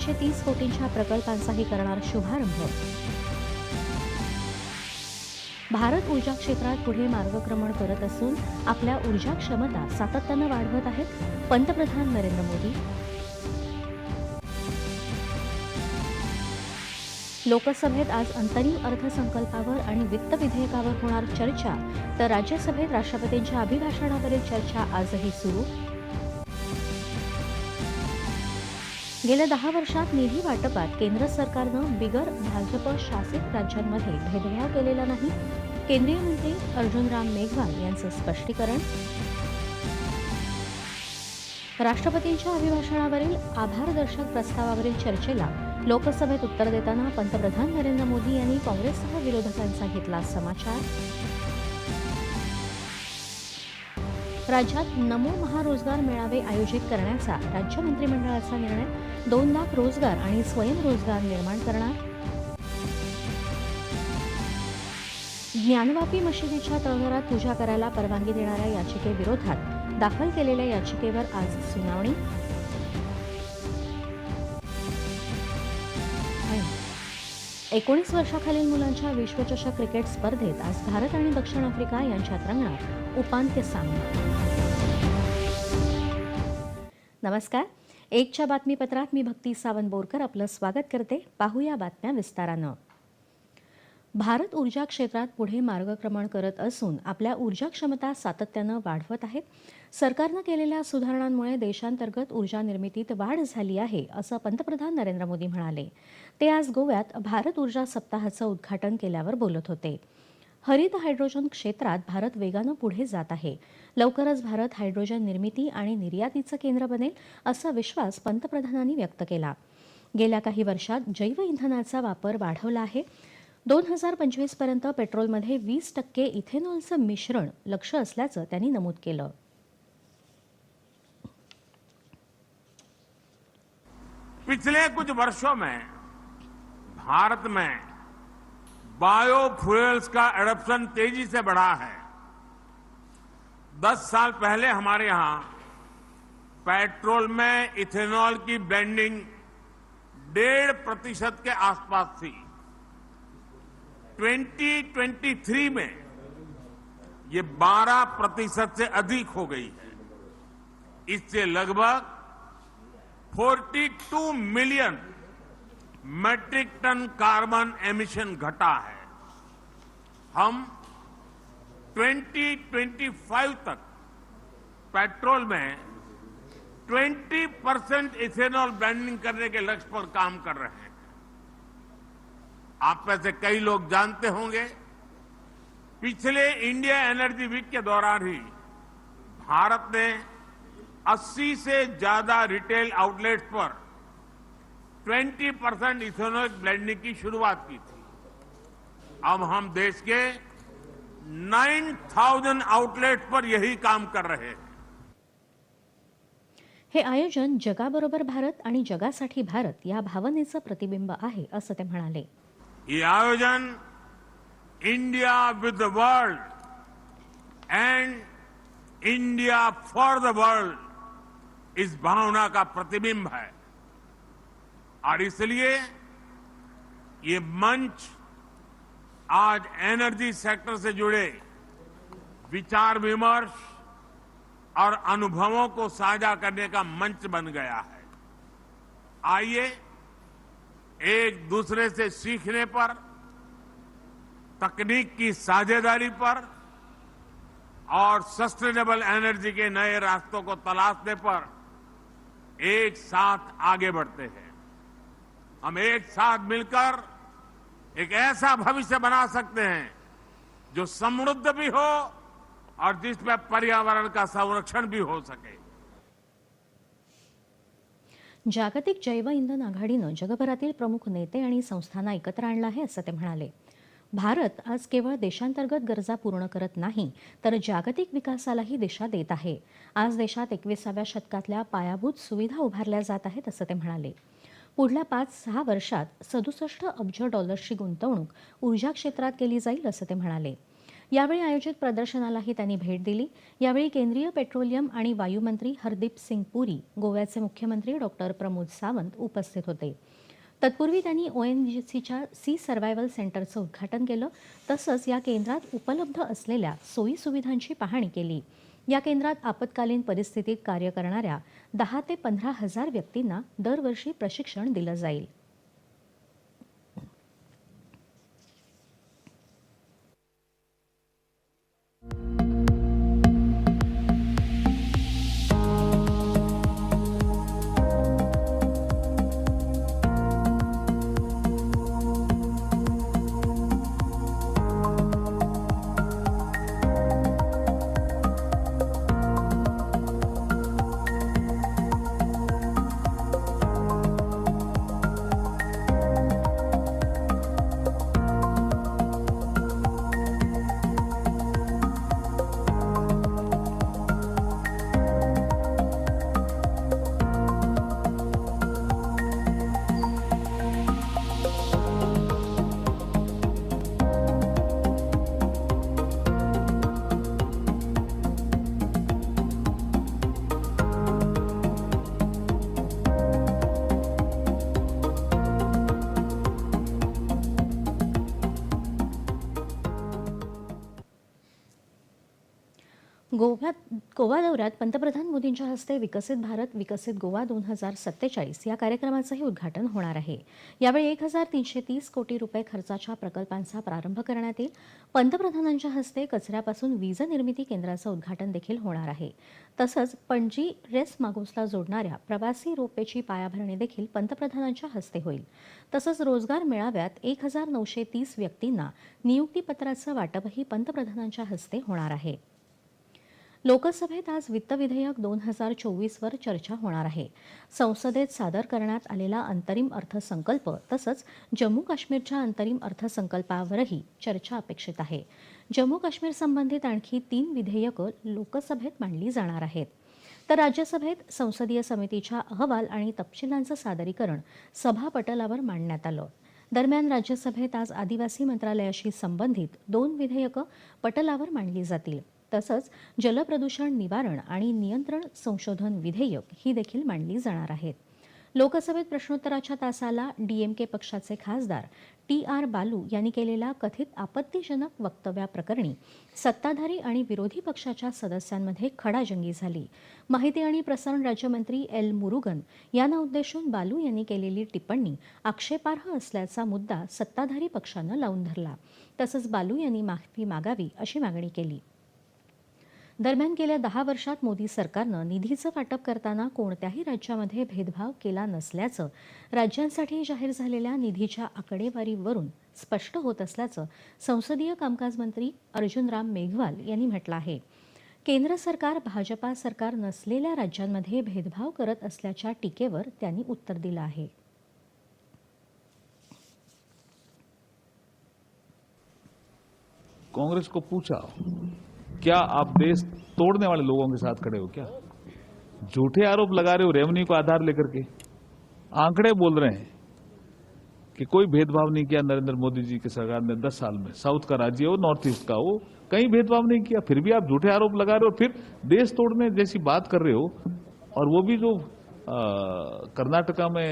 एकशे तीस कोटींच्या प्रकल्पांचाही करणार शुभारंभ. भारत ऊर्जा क्षेत्रात पुढे मार्गक्रमण करत असून आपल्या ऊर्जा क्षमता सातत्यानं वाढवत आहेत पंतप्रधान नरेंद्र मोदी. लोकसभेत आज अंतरिम अर्थसंकल्पावर आणि वित्त विधेयकावर होणार चर्चा तर राज्यसभेत राष्ट्रपतींच्या अभिभाषणावरील चर्चा आजही सुरू. गेल्या दहा वर्षात निधी वाटपात केंद्र सरकारनं बिगर भाजप शासित राज्यांमध्ये भेदभाव केलेला नाही. केंद्रीय मंत्री अर्जुनराम मेघवाल यांचं स्पष्टीकरण. राष्ट्रपतींच्या अभिभाषणावरील आभारदर्शक प्रस्तावावरील चर्चेला लोकसभेत उत्तर देताना पंतप्रधान नरेंद्र मोदी यांनी काँग्रेससह विरोधकांचा घेतला समाचार. राज्यात नमो महारोजगार मेळावे आयोजित करण्याचा राज्य मंत्रिमंडळाचा निर्णय दोन लाख रोजगार आणि स्वयंरोजगार निर्माण करणार. ज्ञानवापी मशिदीच्या तळघरात पूजा करायला परवानगी देणाऱ्या याचिकेविरोधात दाखल केलेल्या याचिकेवर आज सुनावणी. एकोणीस वर्षाखालील मुलांच्या विश्वचषक क्रिकेट स्पर्धेत आज भारत आणि दक्षिण आफ्रिका यांच्यात रंगणार उपांत्य सामना. नमस्कार. एकच्या बातमीपत्रात मी भक्ती सावंत बोरकर आपलं स्वागत करते. पाहूया बातम्या विस्तारानं. भारत ऊर्जा क्षेत्रात पुढे मार्गक्रमण करत असून आपल्या ऊर्जा क्षमता सातत्यानं वाढवत आहे. सरकारनं केलेल्या सुधारणांमुळे देशांतर्गत ऊर्जा निर्मितीत वाढ झाली आहे असं पंतप्रधान नरेंद्र मोदी म्हणाले. ते आज गोव्यात भारत ऊर्जा सप्ताहाचं उद्घाटन केल्यावर बोलत होते. हरित हायड्रोजन क्षेत्रात भारत वेगानं पुढे जात आहे. लवकरच भारत हायड्रोजन निर्मिती आणि निर्यातीचं केंद्र बनेल असा विश्वास पंतप्रधानांनी व्यक्त केला. गेल्या काही वर्षात जैव इंधनाचा वापर वाढवला आहे. दोन हजार पंचवीसपर्यंत पेट्रोलमध्ये वीस टक्के इथेनॉलचं मिश्रण लक्ष असल्याचं त्यांनी नमूद केलं. पिछले कुछ वर्षों में भारत में बायोफ्यूल्स का एडप्शन तेज़ी से बढ़ा है। दस साल पहले हमारे यहाँ पेट्रोल में इथेनॉल की ब्लेंडिंग डेढ़ प्रतिशत के आसपास थी। 2023 में ये 12 प्रतिशत से अधिक हो गई है। इससे लगभग 42 million metric ton carbon emission घटा है। हम 2025 तक पेट्रोल में 20 परसेंट इथेनॉल ब्लेंडिंग करने के लक्ष्य पर काम कर रहे हैं। आप में से कई लोग जानते होंगे, पिछले इंडिया एनर्जी वीक के दौरान ही भारत ने 80 से ज़्यादा रिटेल आउटलेट्स पर 20 परसेंट इथेनॉल ब्लेंडिंग की शुरुआत की थी। अब हम देश के 9000 आउटलेट्स पर यही काम कर रहे हैं। हे आयोजन जगाबरोबर भारत आणि जगासाठी भारत या भावनेचं प्रतिबिंब आहे असं ते म्हणाले. ये आयोजन India with the world and India for the world इस भावना का प्रतिबिंब है। और इसलिए ये मंच आज एनर्जी सेक्टर से जुड़े विचार विमर्श और अनुभवों को साझा करने का मंच बन गया है। आइए एक दूसरे से सीखने पर, तकनीक की साझेदारी पर और सस्टेनेबल एनर्जी के नए रास्तों को तलाशने पर एक साथ आगे बढ़ते हैं। हम एक साथ मिलकर एक ऐसा भविष्य बना सकते हैं जो समृद्ध भी हो और जिसमें पर्यावरण का संरक्षण भी हो सके। जागतिक जैव इंधन आघाडीनं जगभरातील प्रमुख नेते आणि संस्थांना एकत्र आणलं आहे असं ते म्हणाले. भारत आज केवळ देशांतर्गत गरजा पूर्ण करत नाही तर जागतिक विकासालाही दिशा देत आहे. आज देशात एकविसाव्या शतकातल्या पायाभूत सुविधा उभारल्या जात आहेत असं ते म्हणाले. पुढल्या पाच सहा वर्षात सदुसष्ट अब्ज डॉलर्सची गुंतवणूक ऊर्जा क्षेत्रात केली जाईल असं ते म्हणाले. यावेळी आयोजित प्रदर्शनालाही त्यांनी भेट दिली. यावेळी केंद्रीय पेट्रोलियम आणि वायुमंत्री हरदीप सिंग पुरी गोव्याचे मुख्यमंत्री डॉक्टर प्रमोद सावंत उपस्थित होते. तत्पूर्वी त्यांनी ओएनजीसीच्या सी सर्व्हायव्हल सेंटरचं उद्घाटन केलं. तसंच या केंद्रात उपलब्ध असलेल्या सोयी सुविधांची पाहणी केली. या केंद्रात आपत्कालीन परिस्थितीत कार्य करणाऱ्या दहा ते पंधरा हजार व्यक्तींना दरवर्षी प्रशिक्षण दिलं जाईल. गोव्यात गोवा दौऱ्यात पंतप्रधान मोदींच्या हस्ते विकसित भारत विकसित गोवा दोन हजार सत्तेचाळीस या कार्यक्रमाचंही उद्घाटन होणार आहे. यावेळी एक हजार तीनशे तीस कोटी रुपये खर्चाच्या प्रकल्पांचा प्रारंभ करण्यात येईल. पंतप्रधानांच्या हस्ते कचऱ्यापासून वीज निर्मिती केंद्राचं उद्घाटन देखील होणार आहे. तसंच पणजी रेस मागोसला जोडणाऱ्या प्रवासी रोपेची पायाभरणी देखील पंतप्रधानांच्या हस्ते होईल. तसंच रोजगार मेळाव्यात एक हजार नऊशे तीस व्यक्तींना नियुक्तीपत्राचं वाटपही पंतप्रधानांच्या हस्ते होणार आहे. लोकसभेत आज वित्त विधेयक दोन हजार चोवीसवर चर्चा होणार आहे. संसदेत सादर करण्यात आलेला अंतरिम अर्थसंकल्प तसंच जम्मू काश्मीरच्या अंतरिम अर्थसंकल्पावरही चर्चा अपेक्षित आहे. जम्मू काश्मीर संबंधित आणखी तीन विधेयकं लोकसभेत मांडली जाणार आहेत. तर राज्यसभेत संसदीय समितीच्या अहवाल आणि तपशिलांचं सादरीकरण सभापटलावर मांडण्यात आलं. दरम्यान राज्यसभेत आज आदिवासी मंत्रालयाशी संबंधित दोन विधेयकं पटलावर मांडली जातील. तसंच जलप्रदूषण निवारण आणि नियंत्रण संशोधन विधेयक ही देखील मांडली जाणार आहेत. लोकसभेत प्रश्नोत्तराच्या तासाला डीएमके पक्षाचे खासदार टी आर बालू यांनी केलेल्या कथित आपत्तीजनक वक्तव्याप्रकरणी सत्ताधारी आणि विरोधी पक्षाच्या सदस्यांमध्ये खडाजंगी झाली. माहिती आणि प्रसारण राज्यमंत्री एल मुरुगन यांना उद्देशून बालू यांनी केलेली टिप्पणी आक्षेपार्ह असल्याचा मुद्दा सत्ताधारी पक्षानं लावून धरला. तसंच बालू यांनी माफी मागावी अशी मागणी केली. दरम्यान गेल्या दहा वर्षात मोदी सरकारनं निधीचं वाटप करताना कोणत्याही राज्यामध्ये भेदभाव केला नसल्याचं राज्यांसाठी जाहीर झालेल्या निधीच्या आकडेवारीवरून स्पष्ट होत असल्याचं संसदीय कामकाज मंत्री अर्जुनराम मेघवाल यांनी म्हटलं आहे. केंद्र सरकार भाजपा सरकार नसलेल्या राज्यांमध्ये भेदभाव करत असल्याच्या टीकेवर त्यांनी उत्तर दिलं आहे. कांग्रेस को पूछा क्या आप देश तोड़ने वाले लोगों के साथ खड़े हो क्या? झूठे आरोप लगा रहे हो रेवन्यू को आधार लेकर के? आंकड़े बोल रहे हैं कि कोई भेदभाव नहीं किया नरेंद्र मोदी जी की सरकार ने 10 साल में। साउथ का राज्य हो, नॉर्थ ईस्ट का हो, कहीं भेदभाव नहीं किया, फिर भी आप झूठे आरोप लगा रहे हो, फिर देश तोड़ने जैसी बात कर रहे हो, और वो भी जो कर्नाटका में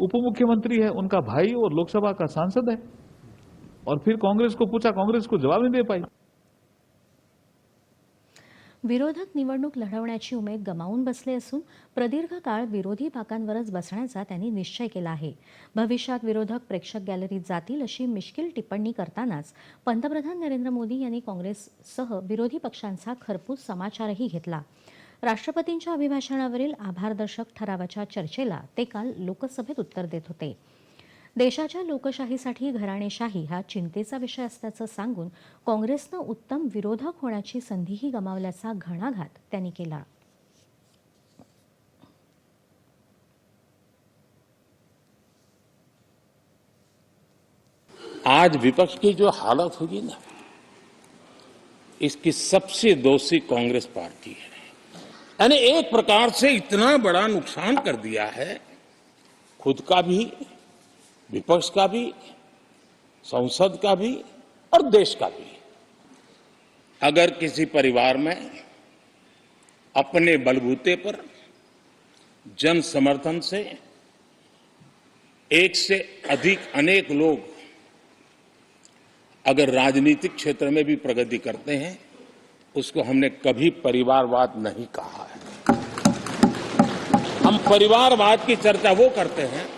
उप मुख्यमंत्री है, उनका भाई और लोकसभा का सांसद है, और फिर कांग्रेस को पूछा, कांग्रेस को जवाब नहीं दे पाई। विरोधक निवडणूक लढवण्याची उमेद गमावून बसले असून प्रदीर्घ काळ विरोधी बाकांवरच बसण्याचा त्यांनी निश्चय केला आहे. भविष्यात विरोधक प्रेक्षक गॅलरीत जातील अशी मिश्किल टिप्पणी करतानाच पंतप्रधान नरेंद्र मोदी यांनी काँग्रेससह विरोधी पक्षांचा खरपूस समाचारही घेतला. राष्ट्रपतींच्या अभिभाषणावरील आभारदर्शक ठरावाच्या चर्चेला ते काल लोकसभेत उत्तर देत होते. देशाच्या लोकशाहीसाठी घराणेशाही हा चिंतेचा विषय असल्याचं सांगून काँग्रेसनं उत्तम विरोधक होण्याची संधीही गमावल्याचा घणाघात त्यांनी केला. आज विपक्ष की जो हालत होगी ना इसकी सबसे दोषी कांग्रेस पार्टी है। यानी एक प्रकार से इतना बड़ा नुकसान कर दिया है खुद का भी विपक्ष का भी, संसद का भी और देश का भी। अगर किसी परिवार में अपने बलबूते पर जन समर्थन से एक से अधिक अनेक लोग अगर राजनीतिक क्षेत्र में भी प्रगति करते हैं, उसको हमने कभी परिवारवाद नहीं कहा है। हम परिवारवाद की चर्चा वो करते हैं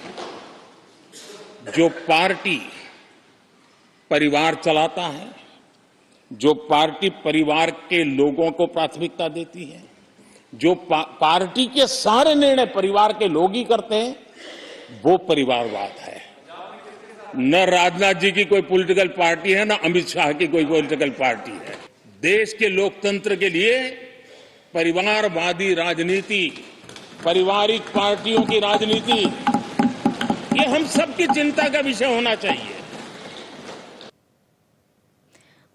जो पार्टी परिवार चलाता है जो पार्टी परिवार के लोगों को प्राथमिकता देती है जो पा, पार्टी के सारे निर्णय परिवार के लोग ही करते हैं वो परिवारवाद है। न राजनाथ जी की कोई पॉलिटिकल पार्टी है न अमित शाह की कोई पॉलिटिकल पार्टी है। देश के लोकतंत्र के लिए परिवारवादी राजनीति पारिवारिक पार्टियों की राजनीति ये हम सबकी चिंता का विषय होना चाहिए।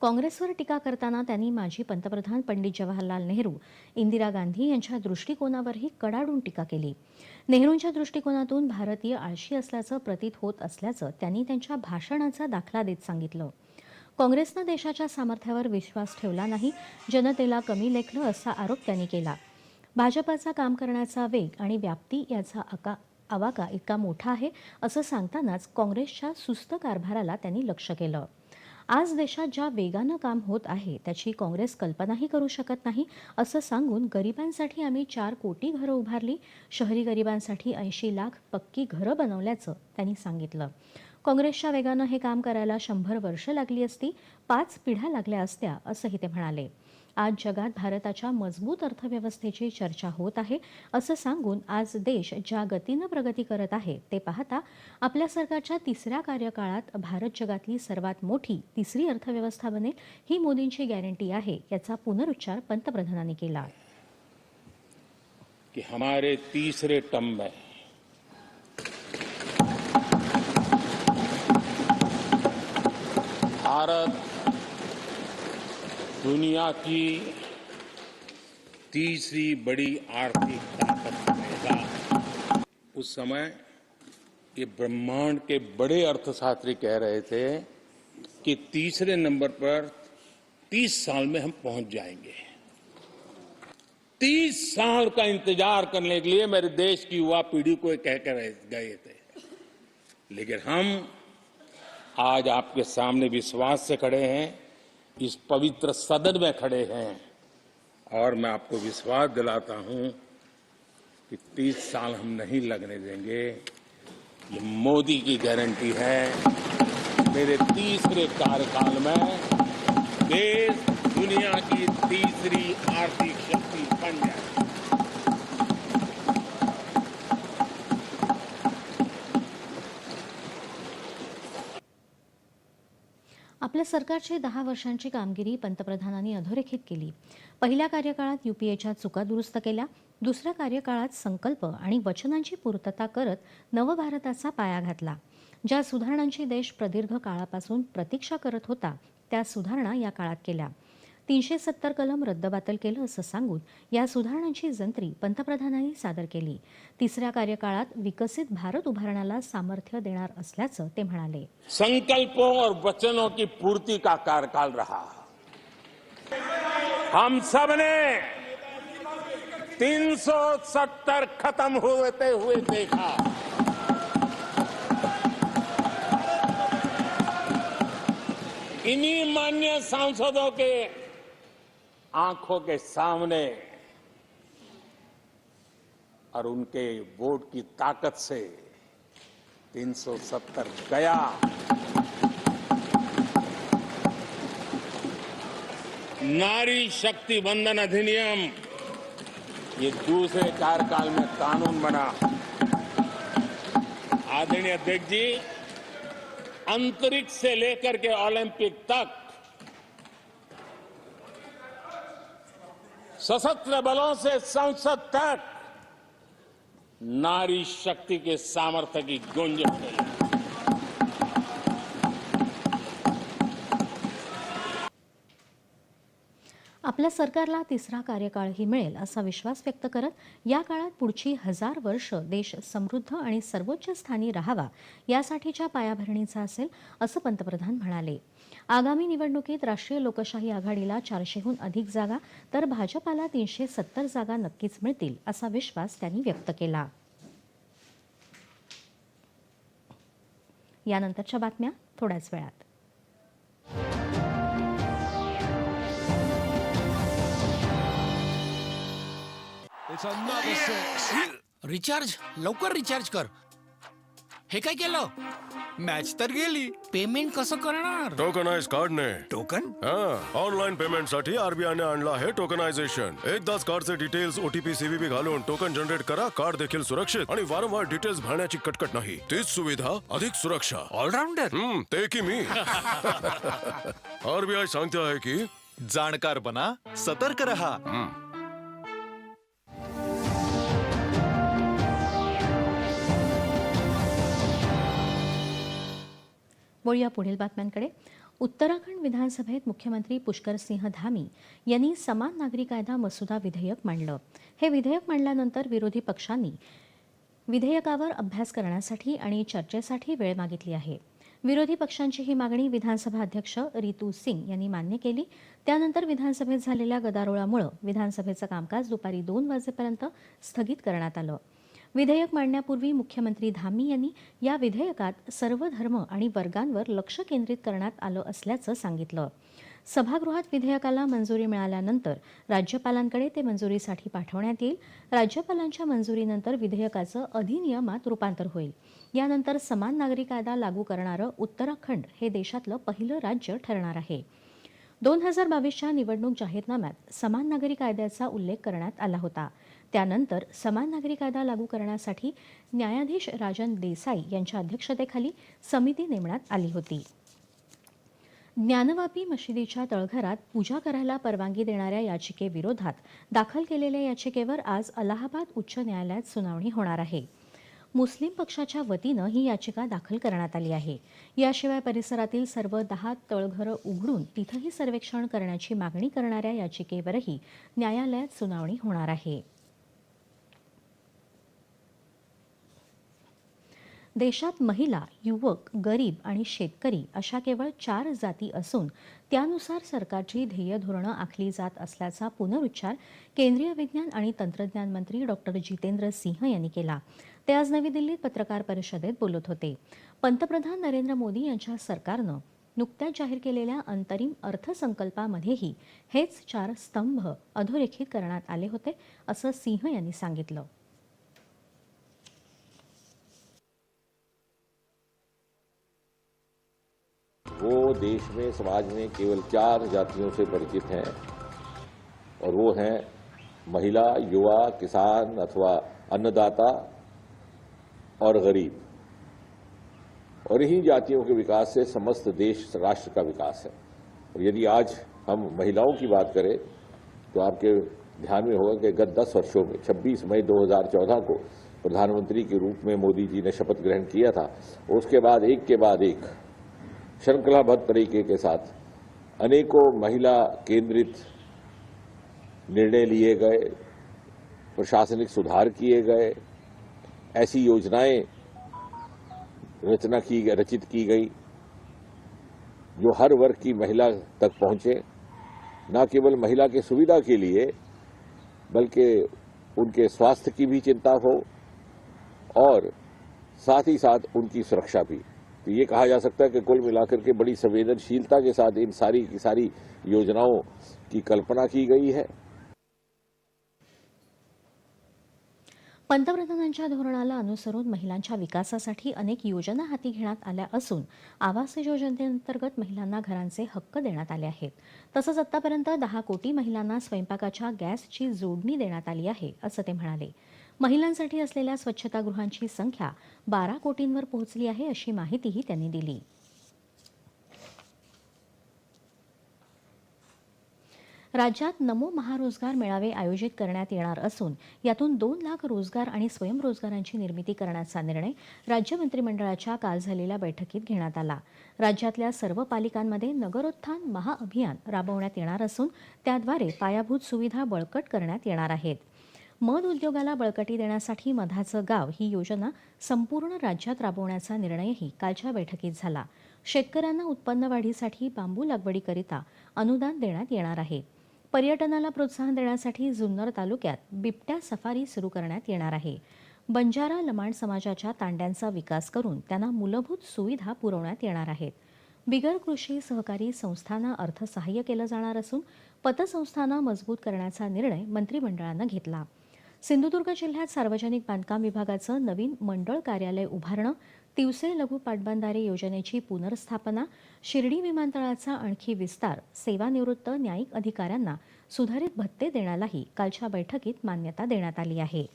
काँग्रेसवर टीका करताना त्यांनी माजी पंतप्रधान पंडित जवाहरलाल नेहरू इंदिरा गांधी यांच्या दृष्टिकोनावरही कडाडून टीका केली. नेहरूंच्या दृष्टिकोनातून भारतीय आळशी असल्याचं प्रतीत होत असल्याचं त्यांनी त्यांच्या भाषणाचा दाखला देत सांगितलं. काँग्रेसनं देशाच्या सामर्थ्यावर विश्वास ठेवला नाही जनतेला कमी लेखलं असा आरोप त्यांनी केला. भाजपाचा काम करण्याचा वेग आणि व्याप्ती याचा अका आवाका इतका मोठा आहे असं सांगतानाच काँग्रेसच्या सुस्त कारभाराला त्यांनी लक्ष केलं. आज देशात ज्या वेगानं काम होत आहे त्याची काँग्रेस कल्पनाही करू शकत नाही असं सांगून गरिबांसाठी आम्ही चार कोटी घरं उभारली शहरी गरिबांसाठी ऐंशी लाख पक्की घरं बनवल्याचं त्यांनी सांगितलं. काँग्रेसच्या वेगानं हे काम करायला शंभर वर्ष लागली असती पाच पिढ्या लागल्या असत्या असंही ते म्हणाले. आज जगात भारताच्या मजबूत अर्थव्यवस्थेची चर्चा होत आहे असं सांगून आज देश ज्या गतीनं प्रगती करत आहे ते पाहता आपल्या सरकारच्या तिसऱ्या कार्यकाळात भारत जगातली सर्वात मोठी तिसरी अर्थव्यवस्था बनेल ही मोदींची गॅरंटी आहे याचा पुनरुच्चार पंतप्रधानांनी केला. की हमारे तीसरे टर्म में दुनिया की तीसरी बड़ी आर्थिक ताकत बनेगा उस समय ये ब्रह्मांड के बड़े अर्थशास्त्री कह रहे थे कि तीसरे नंबर पर 30 साल में हम पहुँच जाएँगे। तीस साल का इंतज़ार करने के लिए मेरे देश की युवा पीढ़ी को कह कर गए थे। लेकिन हम आज आपके सामने विश्वास से खड़े हैं। इस पवित्र सदन में खड़े हैं। और मैं आपको विश्वास दिलाता हूँ कि तीस साल हम नहीं लगने देंगे। ये मोदी की गारंटी है। मेरे तीसरे कार्यकाल में देश दुनिया की तीसरी आर्थिक शक्ति बन जाए आपल्या सरकारची दहा वर्षांची कामगिरी पंतप्रधानांनी अधोरेखित केली. पहिल्या कार्यकाळात युपीएच्या चुका दुरुस्त केल्या. दुसऱ्या कार्यकाळात संकल्प आणि वचनांची पूर्तता करत नवभारताचा पाया घातला. ज्या सुधारणांची देश प्रदीर्घ काळापासून प्रतीक्षा करत होता त्या सुधारणा या काळात केल्या. तीनशे सत्तर कलम रद्दबातल केलं असं सांगून या सुधारणांची जंत्री पंतप्रधानांनी सादर केली. तिसऱ्या कार्यकाळात विकसित भारत उभारण्याला सामर्थ्य देणार असल्याचं ते म्हणाले. संकल्पों और वचनों की पूर्ति का कार्यकाल रहा. हम सब ने 370 खत्म होते हुए देखा. इन्हीं मान्य सांसदों के आँखों के सामने और उनके वोट की ताकत से 370 गया। नारी शक्ति बंधन अधिनियम, ये दूसरे कार्यकाल में कानून बना। आदरणीय अध्यक्ष जी, अंतरिक्ष से लेकर के ओलंपिक तक सशस्त्र बलों से संसद तक नारी शक्ति के सामर्थ्य की गुंज उठी आपल्या सरकारला तिसरा कार्यकाळही मिळेल असा विश्वास व्यक्त करत या काळात पुढची हजार वर्ष देश समृद्ध आणि सर्वोच्च स्थानी राहावा यासाठीच्या पायाभरणीचा असेल असं पंतप्रधान म्हणाले. आगामी निवडणुकीत राष्ट्रीय लोकशाही आघाडीला चारशेहून अधिक जागा तर भाजपाला तीनशे सत्तर जागा नक्कीच मिळतील असा विश्वास त्यांनी व्यक्त केला. यानंतरच्या बातम्या थोड्याच वेळात. It's another six. रिचार्ज लवकर रिचार्ज कर. हे काय केलं? मॅच तर गेली. पेमेंट कसं करणार? टोकनाइज कार्डने टोकन हा ऑनलाईन पेमेंटसाठी आरबीआयने आणलं आहे टोकनायझेशन एकदाच कार्डचे डिटेल्स ओटीपी सीव्हीबी घालून टोकन जनरेट करा कार्ड देखील सुरक्षित. आणि वारंवार डिटेल्स भरण्याची कटकट नाही. तीच सुविधा अधिक सुरक्षा. ऑलराऊंडर हम्म ते की मी. आरबीआय सांगते आहे की जाणकार बना सतर्क रहा. वळूया पुढील बातम्यांकडे. उत्तराखंड विधानसभेत मुख्यमंत्री पुष्कर सिंह धामी यांनी समान नागरी कायदा मसुदा विधेयक मांडलं. हे विधेयक मांडल्यानंतर विरोधी पक्षांनी विधेयकावर अभ्यास करण्यासाठी आणि चर्चेसाठी वेळ मागितली आहे. विरोधी पक्षांची ही मागणी विधानसभा अध्यक्ष रितू सिंग यांनी मान्य केली. त्यानंतर विधानसभेत झालेल्या गदारोळामुळे विधानसभेचं कामकाज दुपारी दोन वाजेपर्यंत स्थगित करण्यात आलं. विधेयक मांडण्यापूर्वी मुख्यमंत्री धामी यांनी या विधेयकात सर्व धर्म आणि वर्गांवर लक्ष केंद्रित करण्यात आलं असल्याचं सांगितलं. सभागृहात विधेयकाला मंजुरी मिळाल्यानंतर राज्यपालांकडे ते मंजुरीसाठी पाठवण्यात येईल. राज्यपालांच्या मंजुरीनंतर विधेयकाचं अधिनियमात रूपांतर होईल. यानंतर समान नागरी कायदा लागू करणारं उत्तराखंड हे देशातलं पहिलं राज्य ठरणार आहे. दोन हजार बावीसच्या निवडणूक जाहीरनाम्यात समान नागरी कायद्याचा उल्लेख करण्यात आला होता. त्यानंतर समान नागरी कायदा लागू करण्यासाठी न्यायाधीश राजन देसाई यांच्या अध्यक्षतेखाली समिती नेमण्यात आली होती. ज्ञानवापी मशिदीच्या तळघरात पूजा करायला परवानगी देणाऱ्या याचिकेविरोधात दाखल केलेल्या याचिकेवर आज अलाहाबाद उच्च न्यायालयात सुनावणी होणार आहे. मुस्लिम पक्षाच्या वतीनं ही याचिका दाखल करण्यात आली आहे. याशिवाय परिसरातील सर्व दहा तळघरं उघडून तिथंही सर्वेक्षण करण्याची मागणी करणाऱ्या याचिकेवरही न्यायालयात सुनावणी होणार आहे. देशात महिला युवक गरीब आणि शेतकरी अशा केवळ चार जाती असून त्यानुसार सरकारची ध्येय धोरणं आखली जात असल्याचा पुनरुच्चार केंद्रीय विज्ञान आणि तंत्रज्ञान मंत्री डॉक्टर जितेंद्र सिंह यांनी केला. ते आज नवी दिल्लीत पत्रकार परिषदेत बोलत होते. पंतप्रधान नरेंद्र मोदी यांच्या सरकारनं नुकत्याच जाहीर केलेल्या अंतरिम अर्थसंकल्पामध्येही हेच चार स्तंभ अधोरेखित करण्यात आले होते असं सिंह यांनी सांगितलं. वो देश में समाज में केवल चार जातियों से परिचित हैं और वो हैं महिला युवा किसान अथवा अन्नदाता और गरीब। और इन्हीं जातियों के विकास से समस्त देश, राष्ट्र का विकास है। और यदि आज हम महिलाओं की बात करें तो आपके ध्यान में होगा कि गत 10 वर्षों में 26 मई 2014 को प्रधानमंत्री के रूप में मोदी जी ने शपथ ग्रहण किया था। और उसके बाद, एक के बाद एक, श्रृंखलाबद्ध तरीके के साथ अनेकों महिला केंद्रित निर्णय लिए गए, प्रशासनिक सुधार किए गए ऐसी योजनाएँ रचना की रचित की गई, जो हर वर्ग की महिला तक पहुँचे, न केवल महिला के सुविधा के लिए, बल्कि उनके स्वास्थ्य की भी चिंता हो, और साथ ही साथ उनकी सुरक्षा भी। तो ये कहा जा सकता है कि कुल मिलाकर के बड़ी संवेदनशीलता के साथ इन सारी की सारी योजनाओं की कल्पना की गई है। पंतप्रधानांच्या धोरणाला अनुसरून महिलांच्या विकासासाठी अनेक योजना हाती घेण्यात आल्या असून आवास योजनेअंतर्गत महिलांना घरांचे हक्क देण्यात आले आहेत. तसंच आतापर्यंत दहा कोटी महिलांना स्वयंपाकाच्या गॅसची जोडणी देण्यात आली आहे असं ते म्हणाले. महिलांसाठी असलेल्या स्वच्छतागृहांची संख्या बारा कोटींवर पोहोचली आहे अशी माहितीही त्यांनी दिली. राज्यात नमो महारोजगार मेळावे आयोजित करण्यात येणार असून यातून दोन लाख रोजगार आणि स्वयंरोजगारांची निर्मिती करण्याचा निर्णय राज्य मंत्रिमंडळाच्या काल झालेल्या बैठकीत घेण्यात आला. राज्यातल्या सर्व पालिकांमध्ये नगरोत्थान महाअभियान राबवण्यात येणार असून त्याद्वारे पायाभूत सुविधा बळकट करण्यात येणार आहेत. मध उद्योगाला बळकटी देण्यासाठी मधाचं गाव ही योजना संपूर्ण राज्यात राबवण्याचा निर्णयही कालच्या बैठकीत झाला. शेतकऱ्यांना उत्पन्न वाढीसाठी बांबू लागवडीकरिता अनुदान देण्यात येणार आहे. पर्यटनाला प्रोत्साहन देण्यासाठी जुन्नर तालुक्यात बिबट्या सफारी सुरू करण्यात येणार आहे. बंजारा लमाण समाजाच्या तांड्यांचा विकास करून त्यांना मूलभूत सुविधा पुरवण्यात येणार आहेत. बिगर कृषी सहकारी संस्थांना अर्थसहाय्य केलं जाणार असून पतसंस्थांना मजबूत करण्याचा निर्णय मंत्रिमंडळानं घेतला. सिंधुदुर्ग जिल्ह्यात सार्वजनिक बांधकाम विभागाचं नवीन मंडळ कार्यालय उभारणं तिवसे लघु पाटबंधारे योजनेची पुनर्स्थापना शिर्डी विमानतळाचा आणखी विस्तार सेवानिवृत्त न्यायिक अधिकाऱ्यांना सुधारित भत्ते देण्यालाही कालच्या बैठकीत मान्यता देण्यात आली आहे.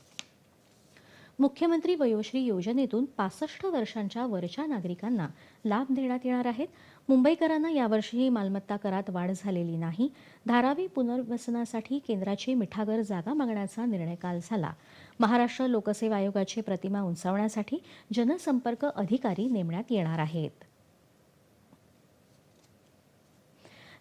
मुख्यमंत्री वयोश्री योजनेतून पासष्ट वर्षांच्या वरच्या नागरिकांना लाभ देण्यात येणार आहेत. मुंबईकरांना यावर्षीही मालमत्ता करात वाढ झालेली नाही. धारावी पुनर्वसनासाठी केंद्राची मिठागर जागा मागण्याचा निर्णय काल झाला. महाराष्ट्र लोकसेवा आयोगाची प्रतिमा उंचावण्यासाठी जनसंपर्क अधिकारी नेमण्यात येणार आहेत.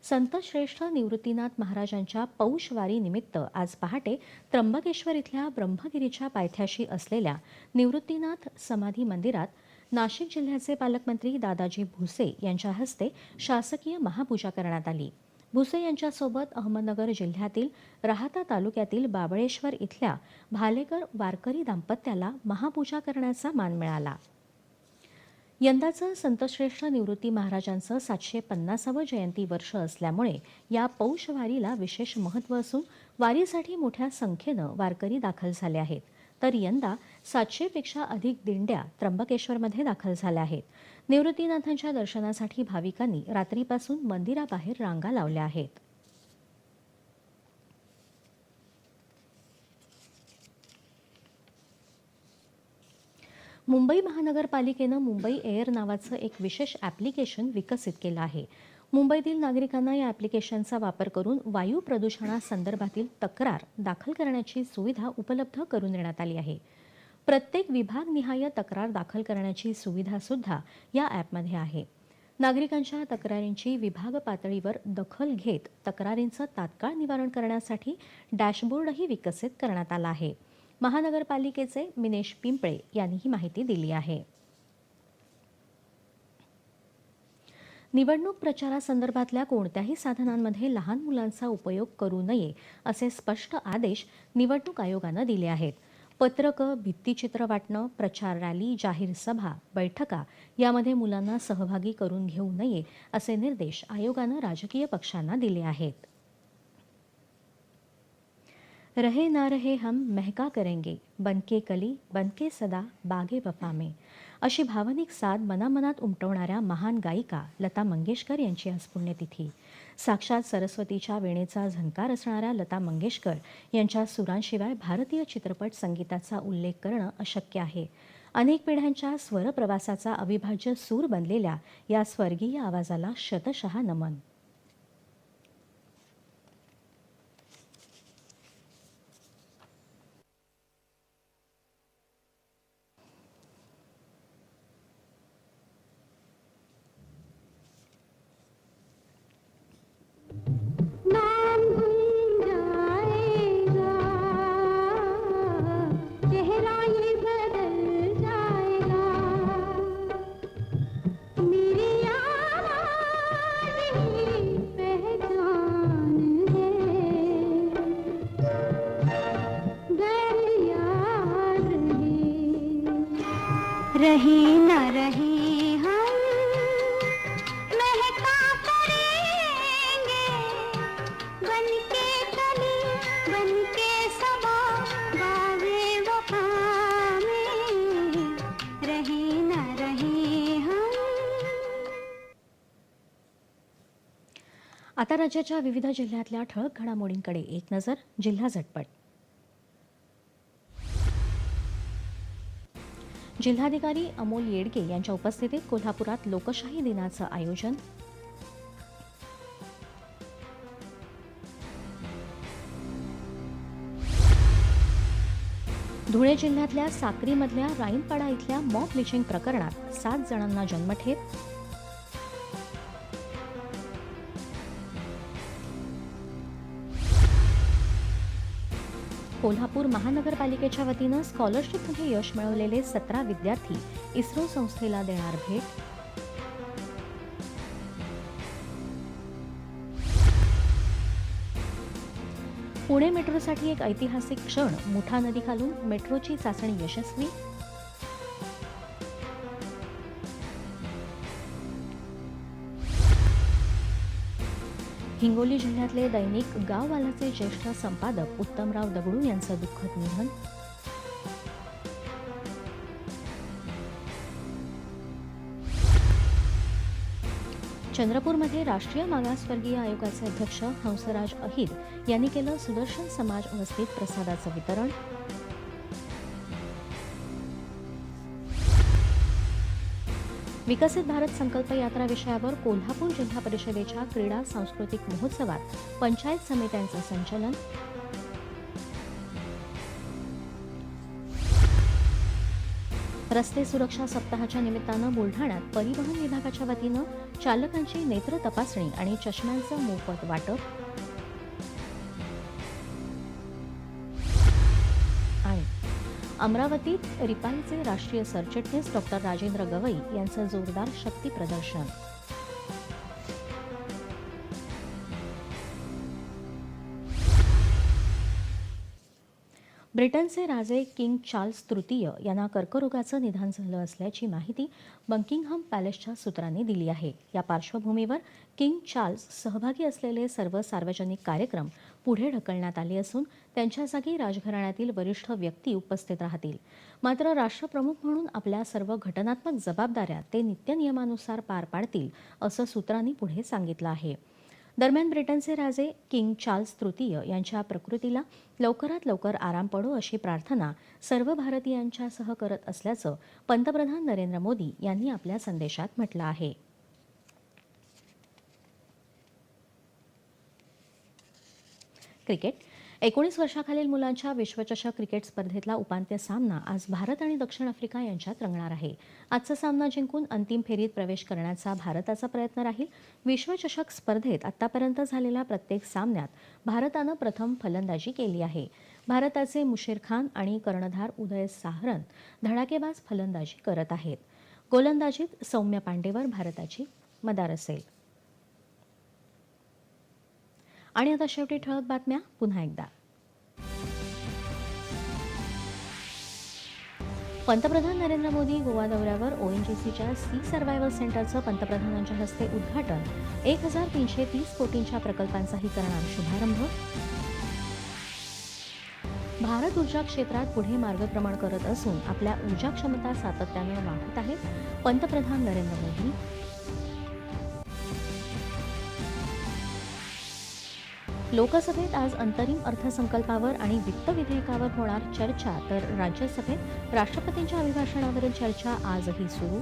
संतश्रेष्ठ निवृत्तीनाथ महाराजांच्या पौषवारी निमित्त आज पहाटे त्र्यंबकेश्वर इथल्या ब्रह्मगिरीच्या पायथ्याशी असलेल्या निवृत्तीनाथ समाधी मंदिरात नाशिक जिल्ह्याचे पालकमंत्री दादाजी भुसे यांच्या हस्ते शासकीय महापूजा करण्यात आली. भुसे यांच्यासोबत अहमदनगर जिल्ह्यातील राहाता तालुक्यातील बाबळेश्वर इथल्या भालेकर वारकरी दाम्पत्याला महापूजा करण्याचा मान मिळाला. यंदाचं संतश्रेष्ठ निवृत्ती महाराजांचं सातशे पन्नासावं जयंती वर्ष असल्यामुळे या पौष वारीला विशेष महत्त्व असून वारीसाठी मोठ्या संख्येनं वारकरी दाखल झाले आहेत. तर यंदा सातशेपेक्षा अधिक दिंड्या त्र्यंबकेश्वरमध्ये दाखल झाल्या आहेत. निवृत्तीनाथांच्या दर्शनासाठी भाविकांनी रात्रीपासून मंदिराबाहेर रांगा लावल्या आहेत. मुंबई महानगरपालिकेनं मुंबई एअर नावाचं एक विशेष ॲप्लिकेशन विकसित केलं आहे. मुंबईतील नागरिकांना या ॲप्लिकेशनचा वापर करून वायू प्रदूषणासंदर्भातील तक्रार दाखल करण्याची सुविधा उपलब्ध करून देण्यात आली आहे. प्रत्येक विभागनिहाय तक्रार दाखल करण्याची सुविधासुद्धा या ॲपमध्ये आहे. नागरिकांच्या तक्रारींची विभाग पातळीवर दखल घेत तक्रारींचं तात्काळ निवारण करण्यासाठी डॅशबोर्डही विकसित करण्यात आला आहे. महानगरपालिकेचे मिनेश पिंपळे यांनी ही माहिती दिली आहे. निवडणूक प्रचारासंदर्भातल्या कोणत्याही साधनांमध्ये लहान मुलांचा उपयोग करू नये असे स्पष्ट आदेश निवडणूक आयोगानं दिले आहेत. पत्रकं भित्तीचित्र वाटणं प्रचार रॅली जाहीर सभा बैठका यामध्ये मुलांना सहभागी करून घेऊ नये असे निर्देश आयोगानं राजकीय पक्षांना दिले आहेत. रहे ना रहे हम महका करेंगे बनके कली बनके सदा बागे वफा में. अशी भावनिक साद मनामनात उमटवणाऱ्या महान गायिका लता मंगेशकर यांची आज पुण्यतिथी. साक्षात सरस्वतीच्या वेणेचा झंकार असणाऱ्या लता मंगेशकर यांच्या सुरांशिवाय भारतीय चित्रपट संगीताचा उल्लेख करणं अशक्य आहे. अनेक पिढ्यांच्या स्वरप्रवासाचा अविभाज्य सूर बनलेल्या या स्वर्गीय आवाजाला शतशः नमन. आता राज्याच्या विविध जिल्ह्यातल्या ठळक घडामोडींकडे एक नजर जिल्हा झटपट. जिल्हाधिकारी अमोल येडगे यांच्या उपस्थितीत कोल्हापुरात लोकशाही दिनाचं आयोजन. धुळे जिल्ह्यातल्या साक्रीमधल्या राईनपाडा इथल्या मॉब लिचिंग प्रकरणात सात जणांना जन्मठेप कोल्हापूर महानगरपालिकेच्या वतीनं स्कॉलरशिपमध्ये यश मिळवलेले सतरा विद्यार्थी इस्रो संस्थेला देणार भेट. पुणे मेट्रोसाठी एक ऐतिहासिक क्षण. मुठा नदीखालून मेट्रोची चाचणी यशस्वी हिंगोली जिल्ह्यातले दैनिक गाववालाचे ज्येष्ठ संपादक उत्तमराव दगडू यांचं दुःखद निधन. चंद्रपूरमध्ये राष्ट्रीय मागासवर्गीय आयोगाचे अध्यक्ष हंसराज अहिर यांनी केलं सुदर्शन समाज वस्तीत प्रसादाचं वितरण. विकसित भारत संकल्प यात्रा विषयावर कोल्हापूर जिल्हा परिषदेच्या क्रीडा सांस्कृतिक महोत्सवात पंचायत समित्यांचं संचलन. रस्ते सुरक्षा सप्ताहाच्या निमित्तानं बुलढाण्यात परिवहन विभागाच्या वतीनं चालकांची नेत्र तपासणी आणि चष्म्यांचं मोफत वाटप. अमरावतीत रिपाईचे राष्ट्रीय सरचिटणीस डॉक्टर राजेंद्र गवई यांचं जोरदार शक्ती प्रदर्शन. ब्रिटनचे राजे किंग चार्ल्स तृतीय यांना कर्करोगाचं निधन झालं असल्याची माहिती बंकिंगहम पॅलेसच्या सूत्रांनी दिली आहे. या पार्श्वभूमीवर किंग चार्ल्स सहभागी असलेले सर्व सार्वजनिक कार्यक्रम पुढे ढकलण्यात आले असून त्यांच्या जागी राजघराण्यातील वरिष्ठ व्यक्ती उपस्थित राहतील. मात्र राष्ट्रप्रमुख म्हणून आपल्या सर्व घटनात्मक जबाबदाऱ्या ते नित्यनियमानुसार पार पाडतील असं सूत्रांनी पुढे सांगितलं आहे. दरम्यान ब्रिटनचे राजे किंग चार्ल्स तृतीय यांच्या प्रकृतीला लवकरात लवकर आराम पडो अशी प्रार्थना सर्व भारतीयांच्यासह करत असल्याचं पंतप्रधान नरेंद्र मोदी यांनी आपल्या संदेशात म्हटलं आहे. क्रिकेट. एकोणीस वर्षाखालील मुलांच्या विश्वचषक क्रिकेट स्पर्धेतला उपांत्य सामना आज भारत आणि दक्षिण आफ्रिका यांच्यात रंगणार आहे. आजचा सामना जिंकून अंतिम फेरीत प्रवेश करण्याचा भारताचा प्रयत्न राहील. विश्वचषक स्पर्धेत आतापर्यंत झालेल्या प्रत्येक सामन्यात भारतानं प्रथम फलंदाजी केली आहे. भारताचे मुशीर खान आणि कर्णधार उदय साहरन धडाकेबाज फलंदाजी करत आहेत. गोलंदाजीत सौम्य पांडेवर भारताची मदार असेल. आणि आता शेवटी ठळक बातम्या पुन्हा एकदा. पंतप्रधान नरेंद्र मोदी गोवा दौऱ्यावर ओएनजीसीच्या सी सर्व्हायव्हल सेंटरचं पंतप्रधानांच्या हस्ते उद्घाटन. एक हजार तीनशे तीस कोटींच्या प्रकल्पांचाही करणार शुभारंभ. भारत ऊर्जा क्षेत्रात पुढे मार्गक्रमण करत असून आपल्या ऊर्जा क्षमता सातत्यानं वाढत आहेत पंतप्रधान नरेंद्र मोदी लोकसभेत आज अंतरिम अर्थसंकल्पावर आणि वित्त विधेयकावर होणार चर्चा तर राज्यसभेत राष्ट्रपतींच्या अभिभाषणावरील चर्चा आजही सुरू.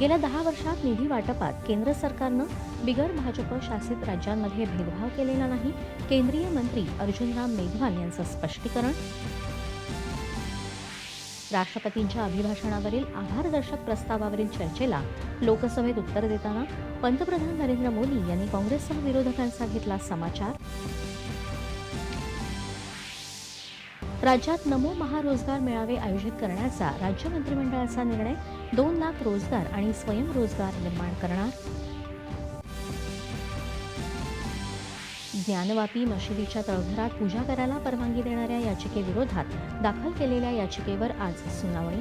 गेल्या दहा वर्षात निधी वाटपात केंद्र सरकारनं बिगर भाजप शासित राज्यांमध्ये भेदभाव केलेला नाही केंद्रीय मंत्री अर्जुनराम मेघवाल यांचं स्पष्टीकरण. राष्ट्रपतींच्या अभिभाषणावरील आभारदर्शक प्रस्तावावरील चर्चेला लोकसभेत उत्तर देताना पंतप्रधान नरेंद्र मोदी यांनी काँग्रेससह विरोधकांचा घेतला समाचार. राज्यात नमो महारोजगार मेळावे आयोजित करण्याचा राज्य मंत्रिमंडळाचा निर्णय दोन लाख रोजगार आणि स्वयंरोजगार निर्माण करणार. ज्ञानवापी मशिदीच्या तळघरात पूजा करायला परवानगी देणाऱ्या याचिकेविरोधात दाखल केलेल्या याचिकेवर आज सुनावणी.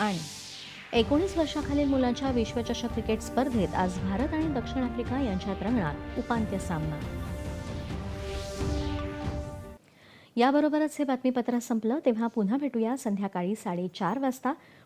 आणि एकोणीस वर्षाखालील मुलांच्या विश्वचषक क्रिकेट स्पर्धेत आज भारत आणि दक्षिण आफ्रिका यांच्यात रंगणार उपांत्य सामना. याबरोबरच हे बातमीपत्र संपलं. तेव्हा पुन्हा भेटूया संध्याकाळी साडेचार वाजता.